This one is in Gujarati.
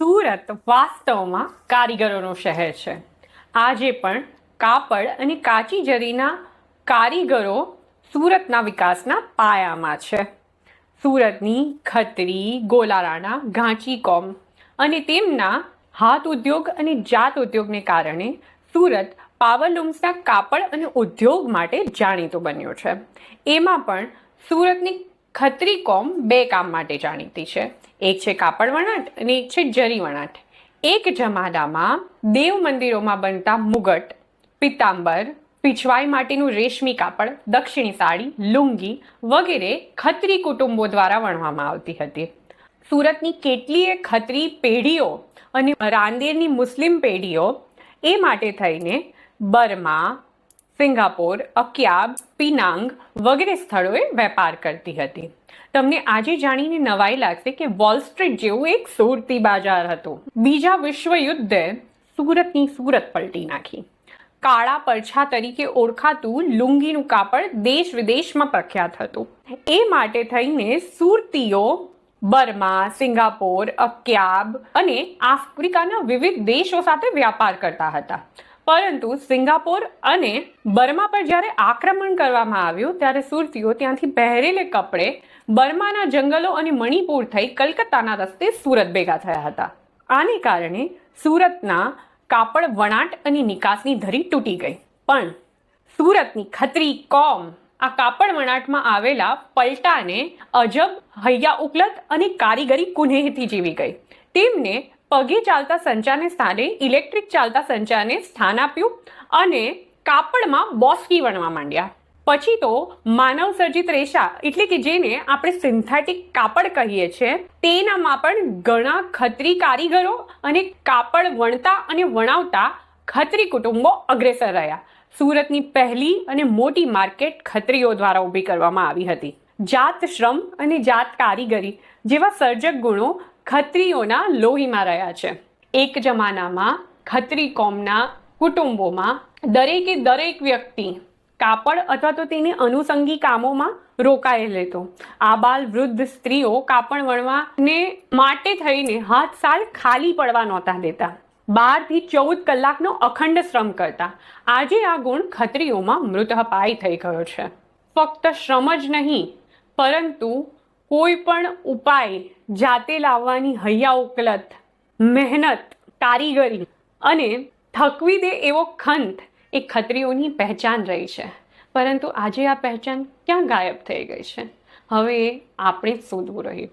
સુરત વાસ્તવમાં કારીગરોનું શહેર છે. આજે પણ કાપડ અને કાચી જરીના કારીગરો સુરતના વિકાસના પાયામાં છે. સુરતની ખત્રી, ગોલારાણા, ઘાંચી કોમ અને તેમના હાથ ઉદ્યોગ અને જાત ઉદ્યોગને કારણે સુરત પાવરલૂમ્સના કાપડ અને ઉદ્યોગ માટે જાણીતું બન્યું છે. એમાં પણ સુરતની ખત્રી કોમ બે કામ માટે જાણીતી છે. એક છે કાપડ વણાટ અને એક છે જરી વણાટ. એક જમાડામાં દેવ મંદિરોમાં બનતા મુગટ, પિત્તાંબર, પીછવાઈ માટેનું રેશમી કાપડ, દક્ષિણી સાડી, લુંગી વગેરે ખત્રી કુટુંબો દ્વારા વણવામાં આવતી હતી. સુરતની કેટલીય ખત્રી પેઢીઓ અને રાંદેરની મુસ્લિમ પેઢીઓ એ માટે થઈને બર્મા સિંગાપોર, અક્યાબ, પિનાંગ વગેરે સ્થળોએ વેપાર કરતી હતી. તમને આજે જાણીને નવાઈ લાગશે કે વોલ સ્ટ્રીટ જેવું એક સુરતી બજાર હતું. બીજા વિશ્વયુદ્ધે સુરતની સુરત પલટી નાખી. કાળા પરછા તરીકે ઓળખાતું લુંગીનું કાપડ દેશ વિદેશમાં પ્રખ્યાત હતું. એ માટે થઈને સુરતીઓ બર્મા, સિંગાપોર, અક્યાબ અને આફ્રિકાના વિવિધ દેશો સાથે વ્યાપાર કરતા હતા. પરંતુ સિંગાપોર અને બર્મા પર જ્યારે આક્રમણ કરવામાં આવ્યું, ત્યારે સુરતીઓ ત્યાંથી પહેરેલે કપડે બર્માના જંગલો અને મણિપુર થઈ કલકત્તાના રસ્તે સુરત ભેગા થયા હતા. આને કારણે સુરતના કાપડ વણાટ અને નિકાસની ધરી તૂટી ગઈ. પણ સુરતની ખત્રી કોમ આ કાપડ વણાટમાં આવેલા પલટાને અજબ, હૈયા ઉપલત અને કારીગરી કુનેહથી જીવી ગઈ. તેમને પગે ચાલતા સંચાને સ્થાને, ઇલેક્ટ્રિક ચાલતા સંચાને સ્થાન આપ્યું અને કાપડમાં બોસ્કી વણવા માંડ્યા. પછી તો માનવ સર્જિત રેશા એટલે કે જેને આપણે સિન્થેટિક કાપડ કહીએ છીએ, તેનામાં પણ ઘણા ખત્રી કારીગરો અને કાપડ વણતા અને વણાવતા ખત્રી કુટુંબો અગ્રેસર રહ્યા. સુરતની પહેલી અને મોટી માર્કેટ ખત્રીઓ દ્વારા ઊભી કરવામાં આવી હતી. જાત શ્રમ અને જાત કારીગરી જેવા સર્જક ગુણો ખત્રીઓના લોહીમાં રહ્યા છે. એક જમાનામાં ખત્રી કોમના કુટુંબોમાં દરેકે દરેક વ્યક્તિ કાપડ અથવા તો તેને અનુસંગી કામોમાં રોકાયેલ હતો બાલ વૃદ્ધ સ્ત્રીઓ કાપડ વણવાને માટે થઈને હાથ સાલ ખાલી પડવા નહોતા દેતા. બારથી ચૌદ કલાકનો અખંડ શ્રમ કરતા. આજે આ ગુણ ખત્રીઓમાં મૃતપાય થઈ ગયો છે. ફક્ત શ્રમ જ નહીં, પરંતુ કોઈ પણ ઉપાય જાતે લાવવાની હૈયા ઉકલત, મહેનત, કારીગરી અને થકવી દે એવો ખંત એ ખત્રીઓની પહેચાન રહી છે. પરંતુ આજે આ પહેચાન ક્યાં ગાયબ થઈ ગઈ છે? હવે આપણે જ શોધવું રહ્યું.